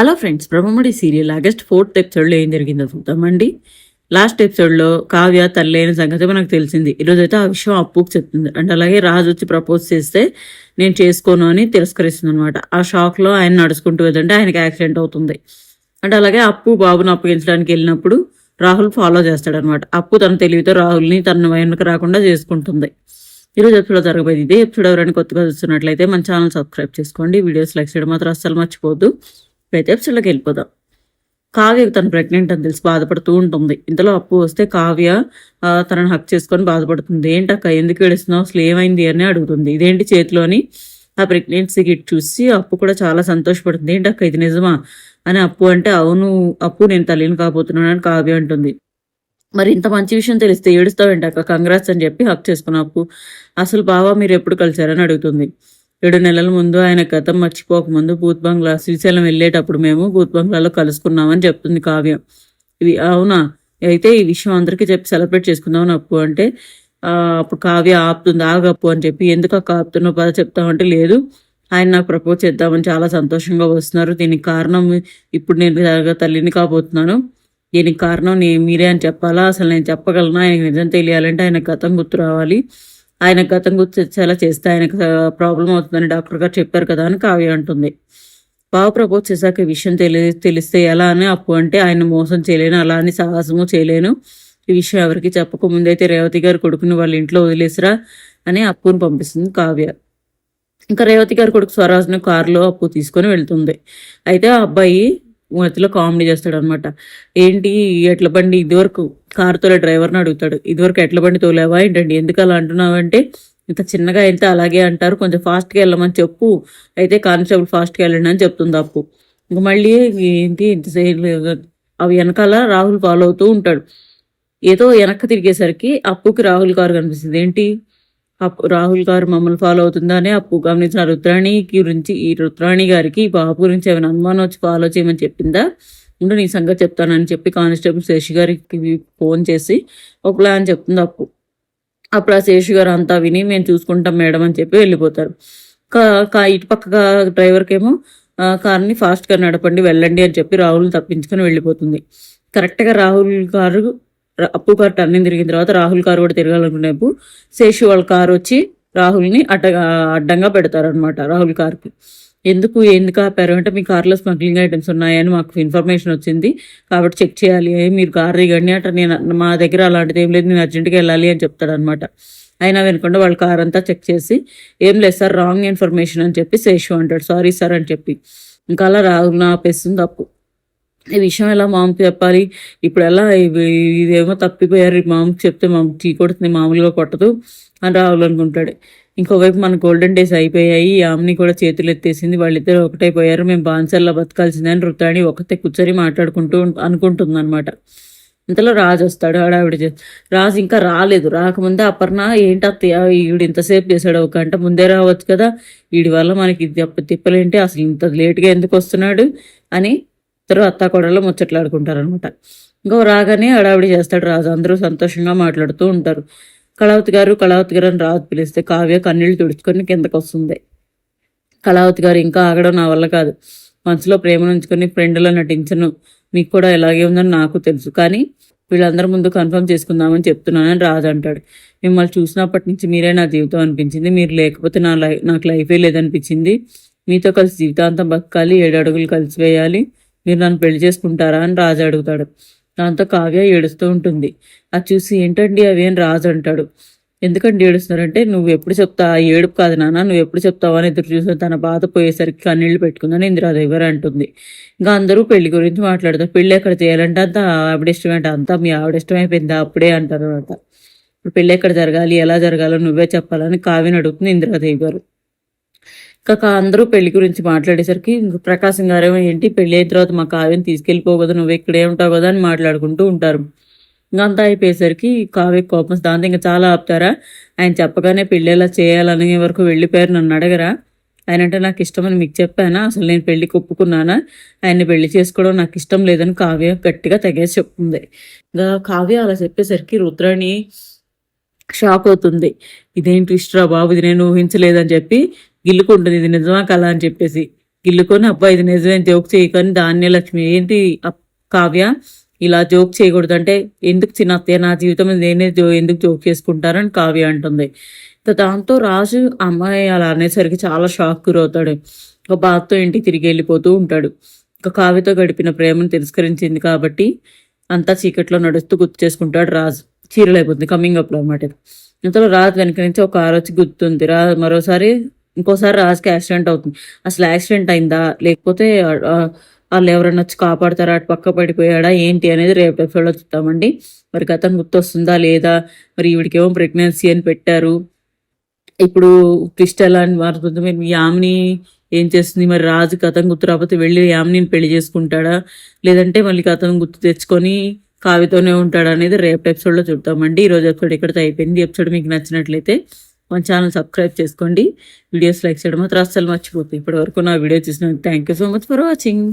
Hello friends Brahmamudi serial August fourth ఎపిసోడ్లో ఏం జరిగిందో చూద్దామండి. లాస్ట్ ఎపిసోడ్లో కావ్య తల్లైన సంగతి మనకు తెలిసింది. ఈరోజు అయితే ఆ విషయం అప్పుకు చెప్తుంది. అండ్ అలాగే రాజు వచ్చి ప్రపోజ్ చేస్తే నేను చేసుకోను అని తిరస్కరిస్తుంది అనమాట ఆ షాక్లో ఆయన నడుచుకుంటూ వెళ్తుంటే ఆయనకి యాక్సిడెంట్ అవుతుంది. అండ్ అలాగే అప్పు బాబును అప్పగించడానికి వెళ్ళినప్పుడు రాహుల్ ఫాలో చేస్తాడనమాట అప్పు తన తెలివితో రాహుల్ని తన వెనక రాకుండా చేసుకుంటుంది. ఈరోజు ఎపిసోడ్ జరగబోయేది ఇదే. ఎపిసోడ్ ఎవరైనా కొత్తగా చూస్తున్నట్లయితే మన ఛానల్ సబ్స్క్రైబ్ చేసుకోండి. వీడియోస్ లైక్ చేయడం మాత్రం అస్సలు మర్చిపోద్దు అయితే వెళ్ళిపోదాం. కావ్య తను ప్రెగ్నెంట్ అని తెలిసి బాధపడుతూ ఉంటుంది. ఇంతలో అప్పు వస్తే కావ్య తనను తనని హక్ చేసుకొని బాధపడుతుంది. ఏంటక్క ఎందుకు ఏడుస్తున్నావు? అసలు ఏమైంది అని అడుగుతుంది. ఇదేంటి చేతిలోని ఆ ప్రెగ్నెన్సీ కిట్ చూసి అప్పు కూడా చాలా సంతోషపడుతుంది. ఏంటక్క ఇది నిజమా? అని అప్పు అంటే అవును అప్పు నేను తల్లిని కాబోతున్నాను అని కావ్య అంటుంది. మరి ఇంత మంచి విషయం తెలిస్తే ఏడుస్తావేంటక్క కంగ్రాట్స్ అని చెప్పి హక్ చేసుకున్న అప్పు. అసలు బావా మీరు ఎప్పుడు కలిశారని అడుగుతుంది. ఏడు నెలల ముందు ఆయన గతం మర్చిపోకముందు భూత్ బంగ్లా శ్రీశైలం వెళ్ళేటప్పుడు మేము భూత్ బంగ్లాలో కలుసుకున్నామని చెప్తుంది కావ్య. ఇది అవునా? అయితే ఈ విషయం అందరికీ చెప్పి సెలబ్రేట్ చేసుకుందామని అప్పు అంటే అప్పుడు కావ్య ఆపుతుంది ఆగప్పు అని చెప్పి ఎందుకు అక్క ఆపుతున్నావు? పద చెప్తామంటే లేదు. ఆయన నాకు ప్రపోజ్ చేద్దామని చాలా సంతోషంగా వస్తున్నారు. దీనికి కారణం ఇప్పుడు నేను తల్లిని కాబోతున్నాను. దీనికి కారణం నే మీరే అని చెప్పాలా? అసలు నేను చెప్పగలను? ఆయనకు నిజం తెలియాలంటే ఆయన గతం గుర్తు రావాలి. ఆయన గతం గుర్తు చేస్తే ఆయనకు ప్రాబ్లం అవుతుందని డాక్టర్ గారు చెప్పారు కదా అని కావ్య అంటుంది. బాబు ప్రపోజ్ చేశాక ఈ విషయం తెలి తెలిస్తే ఎలా అని? అప్పు అంటే ఆయన మోసం చేయలేను అలా అని సాహసము చేయలేను. ఈ విషయం ఎవరికి చెప్పకముందైతే రేవతి గారు కొడుకుని వాళ్ళ ఇంట్లో వదిలేసిరా అని అప్పును పంపిస్తుంది కావ్య. ఇంకా రేవతి గారి కొడుకు స్వరాజ్ను కారులో అప్పు తీసుకొని వెళ్తుంది. అయితే ఆ అబ్బాయి మధ్యలో కామెడీ చేస్తాడు అనమాట ఏంటి ఎట్ల బండి ఇదివరకు కారు తోలే డ్రైవర్ని అడుగుతాడు. ఇదివరకు ఎట్ల బండి తోలేవా ఏంటండి? ఎందుకు అలా అంటున్నావంటే ఇంత చిన్నగా అయితే అలాగే అంటారు. కొంచెం ఫాస్ట్గా వెళ్ళమని చెప్పు. అయితే కానిస్టేబుల్ ఫాస్ట్గా వెళ్ళండి అని చెప్తుంది అప్పు. ఇంక మళ్ళీ ఏంటి అవి వెనకాల రాహుల్ ఫాలో అవుతూ ఉంటాడు. ఏదో వెనక్కి తిరిగేసరికి అప్పుకి రాహుల్ కారు కనిపిస్తుంది. ఏంటి? రాహుల్ గారు మమ్మల్ని ఫాలో అవుతుందని అప్పు గమనించిన రుద్రాణి గురించి ఈ రుద్రాణి గారికి ఈ బాబు గురించి ఏమైనా అనుమానం వచ్చి ఫాలో చేయమని చెప్పిందా? ఉండు నీ సంగతి చెప్తానని చెప్పి కానిస్టేబుల్ శేషి గారికి ఫోన్ చేసి ఒక ప్లాన్ చెప్తుంది అప్పు. అప్పుడు ఆ శేషు గారు అంతా విని మేము చూసుకుంటాం మేడం అని చెప్పి వెళ్ళిపోతారు. కా కా ఇటు పక్కగా డ్రైవర్కేమో ఆ, కార్ని ఫాస్ట్గా నడపండి వెళ్ళండి అని చెప్పి రాహుల్ తప్పించుకొని వెళ్ళిపోతుంది. కరెక్ట్గా రాహుల్ గారు అప్పు కారు టర్నింగ్ తిరిగిన తర్వాత రాహుల్ కారు కూడా తిరగాలనుకునేపు శేషు వాళ్ళ కారు వచ్చి రాహుల్ని అడ్డగా అడ్డంగా పెడతారనమాట రాహుల్ కార్కి ఎందుకు ఎందుకు ఆపారు? అంటే మీ కార్లో స్మగ్లింగ్ ఐటమ్స్ ఉన్నాయని మాకు ఇన్ఫర్మేషన్ వచ్చింది. కాబట్టి చెక్ చేయాలి. మీరు కార్ దిగండి అంటే నేను మా దగ్గర అలాంటిది ఏం లేదు. నేను అర్జెంట్గా వెళ్ళాలి అని చెప్తాడనమాట అయినా వినకుండా వాళ్ళ కార్ అంతా చెక్ చేసి ఏం లేదు సార్ రాంగ్ ఇన్ఫర్మేషన్ అని చెప్పి శేషు అంటాడు. సారీ సార్ అని చెప్పి. ఇంకా అలా రాహుల్ నా ఆపేస్తుంది తప్పు ఈ విషయం ఎలా మామకి చెప్పాలి? ఇప్పుడు ఎలా ఇవి- ఇదేమో తప్పిపోయారు. ఈ మామకి చెప్తే మామకి టీ కొడుతుంది మామూలుగా కొట్టదు అని రాహుల్ అనుకుంటాడు. ఇంకోవైపు మన గోల్డెన్ డేస్ అయిపోయాయి. ఆమెని కూడా చేతులు ఎత్తేసింది. వాళ్ళిద్దరు ఒకటైపోయారు. మేము బాన్సర్లా బతకాల్సిందని రుతాని ఒకతే కూర్చొని మాట్లాడుకుంటూ అనుకుంటుంది అనమాట ఇంతలో రాజు వస్తాడు. ఆడావిడ రాజు ఇంకా రాలేదు. రాకముందే అపర్ణ ఏంటి అత్తయ్య? ఈవిడ ఇంతసేపు చేశాడు ఒక గంట ముందే రావచ్చు కదా? వీడి వల్ల మనకి తిప్పలేంటి? అసలు ఇంత లేట్గా ఎందుకు వస్తున్నాడు? అని ఇద్దరు అత్త ముచ్చట్లాడుకుంటారు అనమాట ఇంకో రాగానే హడావిడి చేస్తాడు రాజు. అందరూ సంతోషంగా మాట్లాడుతూ ఉంటారు. కళావతి గారు కళావతి గారు అని రాజు పిలిస్తే కావ్య కన్నీళ్ళు తుడుచుకొని కిందకు వస్తుంది. కళావతి గారు ఇంకా ఆగడం నా వల్ల కాదు. మనసులో ప్రేమ ఉంచుకొని ఫ్రెండ్లో నటించను. మీకు కూడా ఎలాగే ఉందని నాకు తెలుసు. కానీ వీళ్ళందరి ముందు కన్ఫర్మ్ చేసుకుందామని చెప్తున్నానని రాజు అంటాడు. మిమ్మల్ని చూసినప్పటి నుంచి మీరే నా జీవితం అనిపించింది. మీరు లేకపోతే నా లై నాకు లైఫే లేదనిపించింది. మీతో కలిసి జీవితాంతం బతకాలి ఏడు అడుగులు కలిసి వేయాలి మీరు నన్ను పెళ్ళి చేసుకుంటారా అని రాజు అడుగుతాడు. దాంతో కావ్య ఏడుస్తూ ఉంటుంది. అది చూసి ఏంటండి అవి అని రాజు అంటాడు. ఎందుకంటే ఏడుస్తున్నారంటే నువ్వు ఎప్పుడు చెప్తా ఏడుపు కాదు నాన్న నువ్వు ఎప్పుడు చెప్తావు అని ఎదురు చూసిన తన బాధ పోయేసరికి కన్నీళ్ళు పెట్టుకుందని ఇందిరాదేవి గారు అంటుంది. ఇంకా అందరూ పెళ్ళి గురించి మాట్లాడతారు. పెళ్ళి ఎక్కడ చేయాలంటే అంతా ఆవిడ ఇష్టమే అంతా మీ ఆవిడ ఇష్టమైపోయింది. అప్పుడే అంటారు అనమాట. ఇప్పుడు పెళ్ళి ఎక్కడ జరగాలి? ఎలా జరగాలో నువ్వే చెప్పాలని కావ్యని అడుగుతుంది ఇందిరాదేవి గారు. కాక అందరూ పెళ్ళి గురించి మాట్లాడేసరికి ప్రకాశం గారేమో ఏంటి పెళ్ళి అయిన తర్వాత మా కావ్యం తీసుకెళ్ళిపోవు కదా నువ్వు ఇక్కడే ఉంటావు కదా అని మాట్లాడుకుంటూ ఉంటారు. ఇంకా అంతా అయిపోయేసరికి కావ్య కోపం దాంతో ఇంకా చాలా ఆపుతారా? ఆయన చెప్పగానే పెళ్ళి ఎలా చేయాలని వరకు వెళ్ళిపోయారు. నన్ను అడగరా? ఆయన అంటే నాకు ఇష్టమని మీకు చెప్పానా? అసలు నేను పెళ్ళికి ఒప్పుకున్నానా? ఆయన్ని పెళ్ళి చేసుకోవడం నాకు ఇష్టం లేదని కావ్య గట్టిగా తెగేసి చెప్తుంది. ఇంకా కావ్య అలా చెప్పేసరికి రుద్రాణి షాక్ అవుతుంది. ఇదేంటి ఇష్టరా బాబు? ఇది నేను ఊహించలేదని చెప్పి గిల్లుకుంటుంది. ఇది నిజమా కళ అని చెప్పేసి. గిల్లుకొని అబ్బా ఇది నిజమే జోక్ చేయకని ధాన్యలక్ష్మి. ఏంటి అప్- కావ్య? ఇలా జోక్ చేయకూడదు అంటే ఎందుకు చిన్న నా జీవితం నేనే జో ఎందుకు జోక్ చేసుకుంటారని కావ్య అంటుంది. దాంతో రాజు అమ్మాయి అలా అనేసరికి చాలా షాక్ గురవుతాడు. ఒక బాధతో ఇంటికి తిరిగి వెళ్ళిపోతూ ఉంటాడు. ఒక కావ్యతో గడిపిన ప్రేమను తిరస్కరించింది కాబట్టి అంతా చీకట్లో నడుస్తూ గుర్తు చేసుకుంటాడు రాజు. చీరలైపోతుంది కమింగ్ అప్లో అనమాట ఇంతలో రాజు వెనక నుంచి ఒక కారు గుర్తుంది. రా మరోసారి ఇంకోసారి రాజుకి యాక్సిడెంట్ అవుతుంది. అసలు యాక్సిడెంట్ అయిందా? లేకపోతే వాళ్ళు ఎవరైనా వచ్చి కాపాడతారా? అటు పక్క పడిపోయాడా? ఏంటి అనేది రేపు ఎపిసోడ్లో చూద్దామండి. మరి గతం గుర్తొస్తుందా లేదా? మరి ఈవిడికేమో ప్రెగ్నెన్సీ అని పెట్టారు. ఇప్పుడు ట్విస్ట్ ఎలా అని మారుతుంది. మరి యామిని ఏం చేస్తుంది? మరి రాజు కథం గుర్తు రాకపోతే వెళ్ళి యామినిని పెళ్ళి చేసుకుంటాడా? లేదంటే మళ్ళీ కథం గుర్తు తెచ్చుకొని కావితోనే ఉంటాడా అనేది రేపు ఎపిసోడ్లో చూద్దామండి. ఈరోజు ఎపిసోడ్ ఇక్కడితో అయిపోయింది. ఎపిసోడ్ మీకు నచ్చినట్లయితే మన ఛానల్ సబ్స్క్రైబ్ చేసుకోండి. వీడియోస్ లైక్ చేయడం మాత్రం అస్సలు మర్చిపోతుంది ఇప్పటివరకు నా వీడియో చూసినందుకు thank you so much for watching